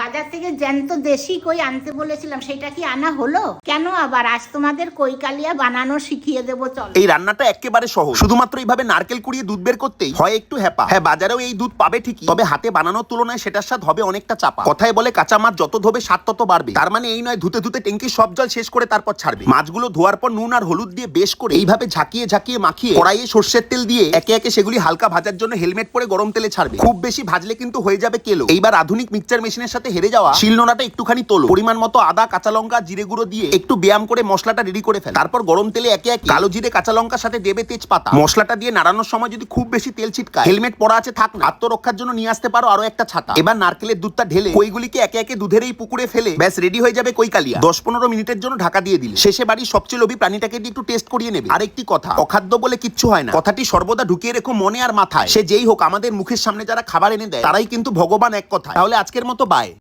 বাজার থেকে জ্যান্ত দেশি কই আনতে বলেছিলাম, সেটা কি আনা হলো? কেন আবার? আজ তোমাদের কই কালিয়া বানানো শিখিয়ে দেবো, চল। এই রান্নাটা একেবারে সহজ। শুধুমাত্র এইভাবে নারকেল কুড়িয়ে দুধ বের করতেই হয় একটু হ্যাপা হ্যাঁ বাজারেও এই দুধ পাবে ঠিকই। তবে হাতে বানানোর তুলনায় সেটার স্বাদ হবে অনেকটা চাপা। কথায় বলে কাঁচা মাছ যত ধোবে, স্বাদ তত বাড়বে। তার মানে এই নয়, ধুতে ধুতে ট্যাঙ্কির সব জল শেষ করে তারপর ছাড়বে। মাছগুলো ধোয়ার পর নুন আর হলুদ দিয়ে বেশ করে এইভাবে ঝাঁকিয়ে ঝাঁকিয়ে মাখিয়ে কড়াইয়ে সর্ষের তেল দিয়ে একে একে সেগুলি হালকা ভাজার জন্য হেলমেট পরে গরম তেলে ছাড়বে। খুব বেশি ভাজলে কিন্তু হয়ে যাবে কেলো। এইবার আধুনিক মিক্সচার মেশিনের সাথে হেরে যাওয়া শিলনোড়াটা একটুখানি তোলো। পরিমাণ মতো আদা, কাঁচা লঙ্কা, জিরে গুঁড়ো দিয়ে একটু ব্যায়াম করে মশলাটা রেডি করে ফেল। তারপর গরম তেলে একে একে কালো জিরে, কাঁচা লঙ্কার সাথে দেবে তেজপাতা। মশলাটা দিয়ে নাড়ানোর সময় যদি খুব বেশি তেল ছিটকায়, হেলমেট পরা আছে থাক না। আত্মরক্ষার জন্য নিয়ে আসতে পারো আরও একটা ছাতা। এবার নারকেলের দুধটা ঢেলে কইগুলিকে একে একে দুধের এই পুকুরে ফেলে ব্যাস রেডি হয়ে যাবে কই কালিয়া দশ পনেরো মিনিটের জন্য ঢাকা দিয়ে দিলে। শেষে বাড়ির সবচেয়ে লোভী প্রাণীটাকে দিয়ে একটু টেস্ট করিয়ে নেবে। আরেকটি কথা, অখাদ্য বলে কিচ্ছু হয় না। কথাটি সর্বদা ঢুকিয়ে রেখো মনে আর মাথায়। সে যেই হোক, আমাদের মুখের সামনে যারা খাবার এনে দেয়, তারাই কিন্তু ভগবান এক কথা তাহলে আজকের মতো বাই